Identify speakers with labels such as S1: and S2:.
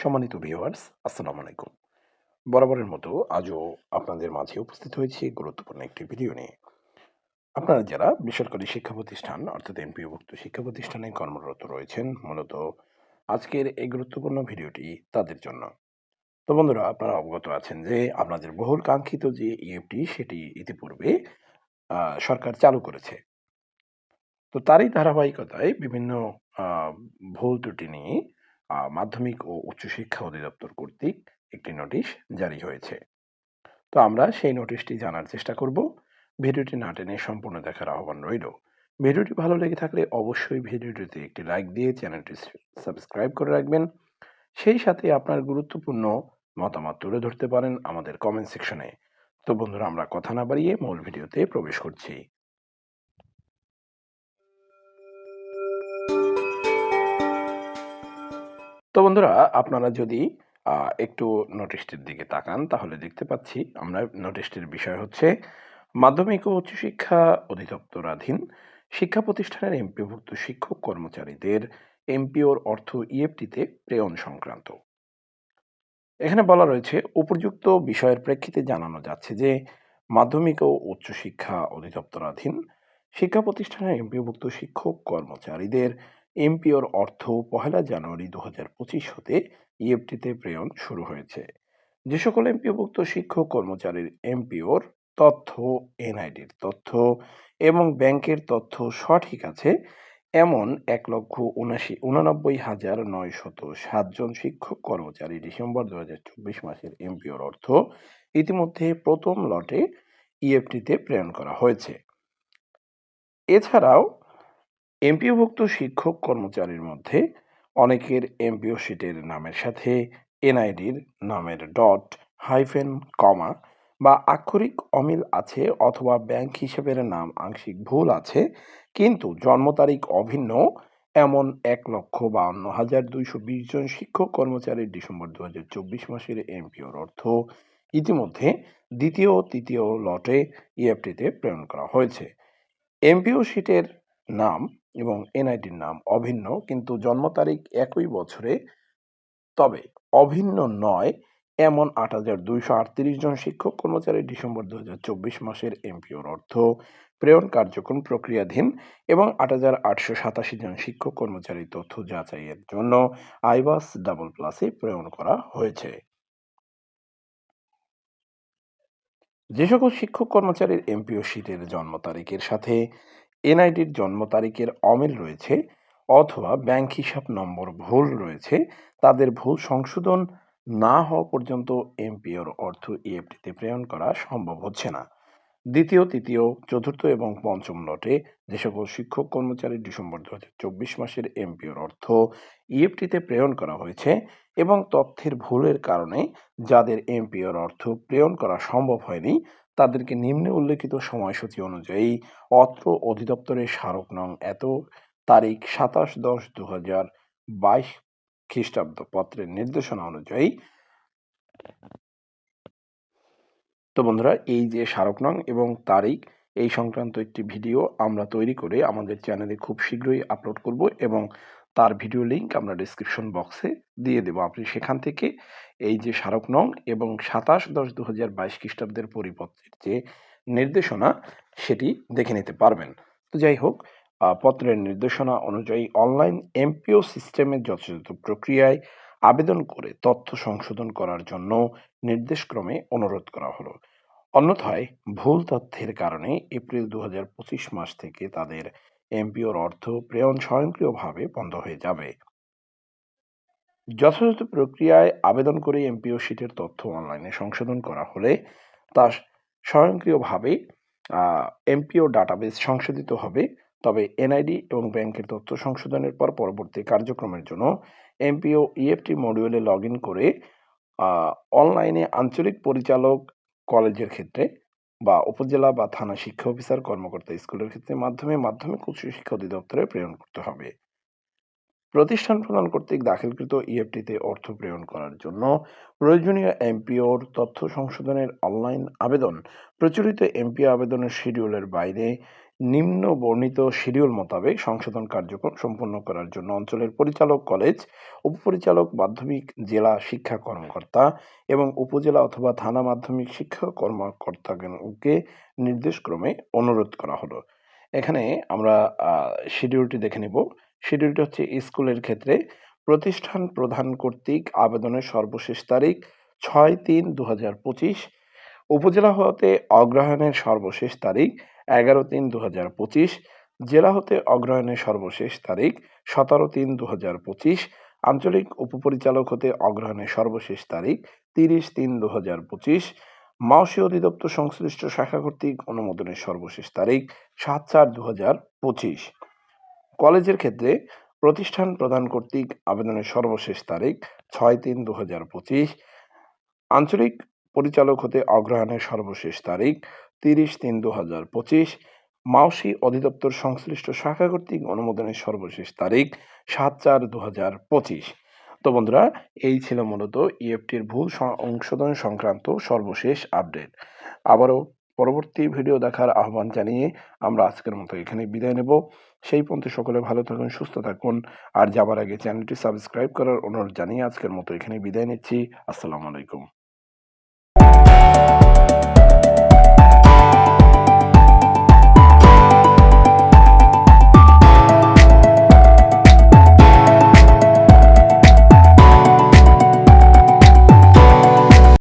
S1: সম্মানিত ভিউয়ার্স আসসালামু আলাইকুম। বরাবরের মতো আজও আপনাদের মাঝে উপস্থিত হয়েছি গুরুত্বপূর্ণ একটি ভিডিও নিয়ে। আপনারা যারা বেসরকারি শিক্ষা প্রতিষ্ঠান, অর্থাৎ এমপিওভুক্ত শিক্ষা প্রতিষ্ঠানে কর্মরত রয়েছেন, মূলত আজকের এই গুরুত্বপূর্ণ ভিডিওটি তাদের জন্য। তো বন্ধুরা, আপনারা অবগত আছেন যে আপনাদের বহুল কাঙ্ক্ষিত যে ইএফটি সেটি ইতিপূর্বে সরকার চালু করেছে। তো তারই ধারাবাহিকতায় বিভিন্ন ভুল ত্রুটি নিয়ে মাধ্যমিক ও উচ্চশিক্ষা অধিদপ্তর কর্তৃক একটি নোটিশ জারি হয়েছে। তো আমরা সেই নোটিশটি জানার চেষ্টা করব। ভিডিওটি না টেনে সম্পূর্ণ দেখার আহ্বান রইল। ভিডিওটি ভালো লেগে থাকলে অবশ্যই ভিডিওটিতে একটি লাইক দিয়ে চ্যানেলটি সাবস্ক্রাইব করে রাখবেন। সেই সাথে আপনার গুরুত্বপূর্ণ মতামত তুলে ধরতে পারেন আমাদের কমেন্ট সেকশনে তো বন্ধুরা, আমরা কথা না বাড়িয়ে মূল ভিডিওতে প্রবেশ করছি। তো বন্ধুরা, আপনারা যদি একটু নোটিশটির দিকে তাকান, তাহলে দেখতে পাচ্ছি আমরা নোটিশটির বিষয় হচ্ছে মাধ্যমিক ও উচ্চশিক্ষা অধিদপ্তরাধীন শিক্ষা প্রতিষ্ঠানের এমপিভুক্ত শিক্ষক কর্মচারীদের এমপিওর অর্থ ইএফটিতে প্রেরণ সংক্রান্ত। এখানে বলা রয়েছে, উপযুক্ত বিষয়ের প্রেক্ষিতে জানানো যাচ্ছে যে মাধ্যমিক ও উচ্চশিক্ষা অধিদপ্তরাধীন শিক্ষা প্রতিষ্ঠানের এমপিভুক্ত শিক্ষক কর্মচারীদের এমপিওর অর্থ পহেলা জানুয়ারি দু হাজার পঁচিশ হতে ইএফটিতে প্রেরণ শুরু হয়েছে। যে সকল এমপিওভুক্ত শিক্ষক কর্মচারীর এমপিওর তথ্য, এনআইডির তথ্য এবং ব্যাংকের তথ্য সঠিক আছে, এমন এক লক্ষ উনাশি, উনানব্বই হাজার নয়শত সাতজন শিক্ষক কর্মচারী ডিসেম্বর দু হাজার চব্বিশ মাসের এমপিওর অর্থ ইতিমধ্যে প্রথম লটে ইএফটিতে প্রেরণ করা হয়েছে। এছাড়াও এমপিওভুক্ত শিক্ষক কর্মচারীর মধ্যে অনেকের এমপিও শিটের নামের সাথে এনআইডির নামের ডট, হাইফেন, কমা বা আক্ষরিক অমিল আছে অথবা ব্যাংক হিসেবের নাম আংশিক ভুল আছে, কিন্তু জন্ম তারিখ অভিন্ন। এমন এক লক্ষ বাউন্ন হাজার দুইশো বিশ জন শিক্ষক কর্মচারীর ডিসেম্বর দু হাজার চব্বিশ মাসের এমপিওর অর্থ ইতিমধ্যে দ্বিতীয় তৃতীয় লটে ইএফটিতে প্রেরণ করা হয়েছে। এমপিও শিটের নাম এবং এনআইডির নাম অভিন্ন, কিন্তু জন্ম তারিখ একই বছরে। তবে অভিন্ন নয়, এমন আট হাজার দুইশো আটত্রিশ জন শিক্ষক, কর্মচারী ডিসেম্বর দু হাজার চব্বিশ মাসের এমপিওর অর্থ প্রেরণ কার্যক্রম প্রক্রিয়াধীন এবং আট হাজার আটশো সাতাশি জন শিক্ষক, কর্মচারী তথ্য যাচাইয়ের জন্য আইবাস ডাবল প্লাসে প্রেরণ করা হয়েছে। যে সকল শিক্ষক, কর্মচারীর এমপিও শীটের জন্ম তারিখের সাথে এনআইডির জন্ম তারিখের অমিল রয়েছে অথবা ব্যাংক হিসাব নম্বর ভুল রয়েছে, তাদের ভুল সংশোধন না হওয়া পর্যন্ত এমপিওর অর্থ ইএফটিতে প্রেরণ করা সম্ভব হচ্ছে না। দ্বিতীয়, তৃতীয়, চতুর্থ এবং পঞ্চম লটে যে সকল শিক্ষক কর্মচারী ডিসেম্বর দু চব্বিশ মাসের এমপিওর অর্থ ইএফটিতে প্রেরণ করা হয়েছে এবং তথ্যের ভুলের কারণে যাদের এমপিওর অর্থ প্রেরণ করা সম্ভব হয়নি তাদেরকে নিম্নে উল্লেখিত সময়সূচি অনুযায়ী অত্র অধিদপ্তরের স্মারক নং এত, তারিখ সাতাশ দশ দু হাজার বাইশ খ্রিস্টাব্দ পত্রের নির্দেশনা অনুযায়ী তো বন্ধুরা, এই যে স্মারক নং এবং তারিখ, এই সংক্রান্ত একটি ভিডিও আমরা তৈরি করে আমাদের চ্যানেলে খুব শীঘ্রই আপলোড করব এবং তার ভিডিও লিংক আমরা ডিসক্রিপশন বক্সে দিয়ে দেব। আপনি সেখান থেকে এই যে স্মারক নং এবং সাতাশ দশ দু হাজার বাইশ খ্রিস্টাব্দের পরিপত্রের যে নির্দেশনা, সেটি দেখে নিতে পারবেন। তো যাই হোক পত্রের নির্দেশনা অনুযায়ী অনলাইন এমপিও সিস্টেমের যথাযথ প্রক্রিয়ায় আবেদন করে তথ্য সংশোধন করার জন্য নির্দেশক্রমে অনুরোধ করা হলো। অন্যথায় ভুল তথ্যের কারণে এপ্রিল দু হাজার পঁচিশ মাস থেকে তাদের এমপিওর অর্থ প্রেরণ স্বয়ংক্রিয়ভাবে বন্ধ হয়ে যাবে। যথাযথ প্রক্রিয়ায় আবেদন করে এমপিও শিটের তথ্য অনলাইনে সংশোধন করা হলে তা স্বয়ংক্রিয়ভাবে এমপিও ডাটাবেস সংশোধিত হবে। তবে এনআইডি এবং ব্যাংকের তথ্য সংশোধনের পর পরবর্তী কার্যক্রমের জন্য এমপিও ইএফটি মডিউলে লগ করে অনলাইনে আঞ্চলিক পরিচালক কলেজের ক্ষেত্রে বা উপজেলা বা থানা শিক্ষা অফিসার, কর্মকর্তা স্কুলের ক্ষেত্রে মাধ্যমে মাধ্যমিক উচ্চ শিক্ষা অধিদপ্তরে প্রেরণ করতে হবে। প্রতিষ্ঠান প্রদান কর্তৃক দাখিলকৃত ইএফটিতে অর্থ প্রেরণ করার জন্য প্রয়োজনীয় এমপিওর তথ্য সংশোধনের অনলাইন আবেদন, প্রচলিত এমপিও আবেদনের শিডিউলের বাইরে নিম্ন বর্ণিত শিডিউল মোতাবেক সংশোধন কার্যক্রম সম্পন্ন করার জন্য অঞ্চলের পরিচালক কলেজ, উপপরিচালক মাধ্যমিক, জেলা শিক্ষা কর্মকর্তা এবং উপজেলা অথবা থানা মাধ্যমিক শিক্ষা কর্মকর্তাকে নির্দেশক্রমে অনুরোধ করা হলো। এখানে আমরা শিডিউলটি দেখে নেব। শিডিউলটি হচ্ছে স্কুলের ক্ষেত্রে প্রতিষ্ঠান প্রধান কর্তৃক আবেদনের সর্বশেষ তারিখ ছয় তিন দু উপজেলা হতে অগ্রহায়ণের সর্বশেষ তারিখ এগারো তিন দু হাজার পঁচিশ, জেলা হতে অগ্রহায়ণের সর্বশেষ তারিখ সতেরো তিন দু হাজার পঁচিশ, আঞ্চলিক উপপরিচালক হতে অগ্রহায়ণের সর্বশেষ তারিখ তিরিশ তিন দু হাজার পঁচিশ মাওসী অধিদপ্তর সংশ্লিষ্ট শাখা কর্তৃক অনুমোদনের সর্বশেষ তারিখ সাত চার দু হাজার পঁচিশ। কলেজের ক্ষেত্রে প্রতিষ্ঠান প্রদান কর্তৃক আবেদনের সর্বশেষ তারিখ ছয় তিন দু হাজার পঁচিশ, আঞ্চলিক পরিচালক হতে অগ্রহায়ণের সর্বশেষ তারিখ তিরিশ তিন দু হাজার পঁচিশ মাওসি অধিদপ্তর সংশ্লিষ্ট শাখা কর্তৃক অনুমোদনের সর্বশেষ তারিখ সাত চার দু হাজার পঁচিশ। তো বন্ধুরা, এই ছিল মূলত ইএফটির ভুল সংশোধন সংক্রান্ত সর্বশেষ আপডেট। আবারও পরবর্তী ভিডিও দেখার আহ্বান জানিয়ে আমরা আজকের মতো এখানে বিদায় নেব। সেই পর্যন্ত সকলে ভালো থাকুন, সুস্থ থাকুন। আর যাবার আগে চ্যানেলটি সাবস্ক্রাইব করার অনুরোধ জানিয়ে আজকের মতো এখানে বিদায় নিচ্ছি। আসসালামু আলাইকুম।